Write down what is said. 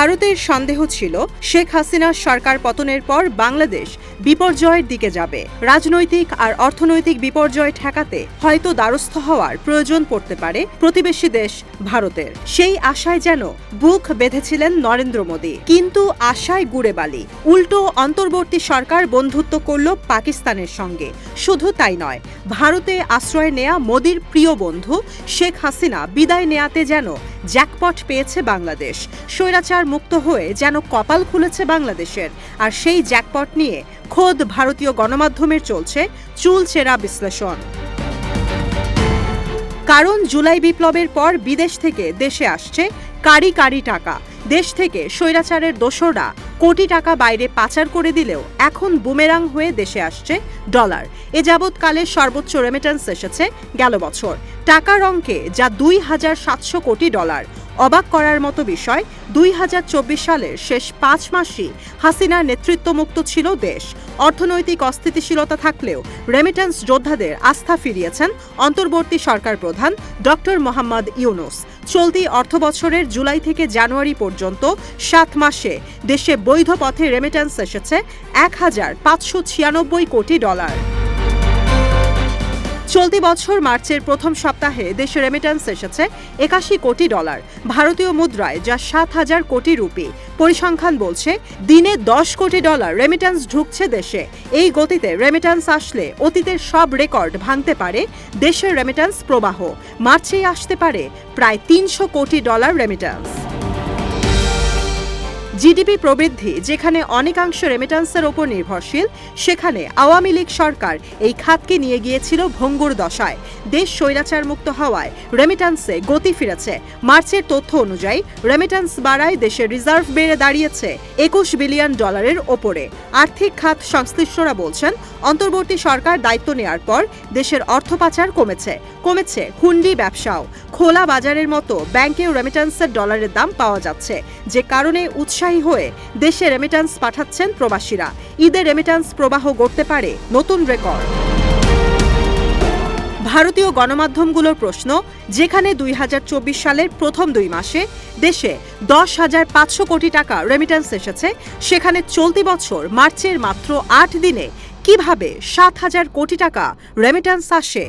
ভারতের সন্দেহ ছিল, শেখ হাসিনার সরকার পতনের পর বাংলাদেশ বিপর্যয়ের দিকে যাবে। রাজনৈতিক আর অর্থনৈতিক বিপর্যয় ঠেকাতে হয়তো দ্বারস্থ হওয়ার প্রয়োজন পড়তে পারে প্রতিবেশী দেশ ভারতের। সেই আশায় যেন বুক বেঁধেছিলেন নরেন্দ্র মোদী। কিন্তু আশায় গুড়ে বালি। উল্টো অন্তর্বর্তী সরকার বন্ধুত্ব করল পাকিস্তানের সঙ্গে। শুধু তাই নয়, ভারতে আশ্রয় নেয়া মোদীর প্রিয় বন্ধু শেখ হাসিনা বিদায় নেয়াতে যেন জ্যাকপট পেয়েছে বাংলাদেশ। স্বৈরাচার মুক্ত হয়ে যেন কপাল খুলেছে বাংলাদেশের। আর সেই জ্যাকপট নিয়ে খোদ ভারতীয় গণমাধ্যমের চলছে চুলচেরা বিশ্লেষণ। কারণ জুলাই বিপ্লবের পর বিদেশ থেকে দেশে আসছে কারি কারি টাকা। দেশ থেকে স্বৈরাচারের দোসররা কোটি টাকা বাইরে পাচার করে দিলেও এখন বুমেরাং হয়ে দেশে আসছে ডলার। এ যাবৎকালে সর্বোচ্চ রেমিটেন্স এসেছে গেল বছর। টাকার অঙ্কে যা দুই হাজার সাতশো কোটি ডলার। অবাক করার মতো বিষয়, দুই হাজার চব্বিশ সালের শেষ পাঁচ মাসই হাসিনার নেতৃত্বমুক্ত ছিল দেশ। অর্থনৈতিক অস্থিতিশীলতা থাকলেও রেমিটেন্স যোদ্ধাদের আস্থা ফিরিয়েছেন অন্তর্বর্তী সরকার প্রধান ডক্টর মোহাম্মদ ইউনুস। চলতি অর্থবছরের জুলাই থেকে জানুয়ারি পর্যন্ত সাত মাসে দেশে বৈধ পথে রেমিটেন্স এসেছে এক হাজার পাঁচশো ছিয়ানব্বই কোটি ডলার। চলতি বছর মার্চের প্রথম সপ্তাহে দেশে রেমিটেন্স এসেছে একাশি কোটি ডলার ভারতীয় মুদ্রায় যা সাত হাজার কোটি রুপি। পরিসংখ্যান বলছে, দিনে দশ কোটি ডলার রেমিটেন্স ঢুকছে দেশে। এই গতিতে রেমিটেন্স আসলে অতীতের সব রেকর্ড ভাঙতে পারে দেশের রেমিটেন্স প্রবাহ। মার্চেই আসতে পারে প্রায় তিনশো কোটি ডলার রেমিটেন্স জিডিপি প্রবৃদ্ধি, যেখানে অনেকাংশ রেমিটেন্সের ওপর নির্ভরশীল, সেখানে আওয়ামী লীগ সরকার এই খাতকে নিয়ে গিয়েছিল ভঙ্গুর দশায়। দেশ স্বৈরাচার মুক্ত হওয়ায় রেমিটেন্সে গতি ফিরেছে। মার্চের তথ্য অনুযায়ী রেমিটেন্স বাড়ায় দেশের রিজার্ভ বেড়ে দাঁড়িয়েছে একুশ বিলিয়ন ডলারের ওপরে। আর্থিক খাত সংশ্লিষ্টরা বলছেন, অন্তর্বর্তী সরকার দায়িত্ব নেয়ার পর দেশের অর্থ পাচার কমেছে। কমেছে হুন্ডি ব্যবসাও। খোলা বাজারের মতো ব্যাংকেও রেমিটেন্সের ডলারের দাম পাওয়া যাচ্ছে, যে কারণে উৎসাহী হয়ে দেশে রেমিটেন্স পাঠাচ্ছেন প্রবাসীরা। ঈদের রেমিটেন্স প্রবাহ গড়তে পারে নতুন রেকর্ড ভারতীয় গণমাধ্যমগুলোর প্রশ্ন, যেখানে দুই হাজার চব্বিশ সালের প্রথম দুই মাসে দেশে দশ হাজার পাঁচশো কোটি টাকা রেমিটেন্স এসেছে, সেখানে চলতি বছর মার্চের মাত্র আট দিনে কীভাবে সাত হাজার কোটি টাকা রেমিটেন্স আসে?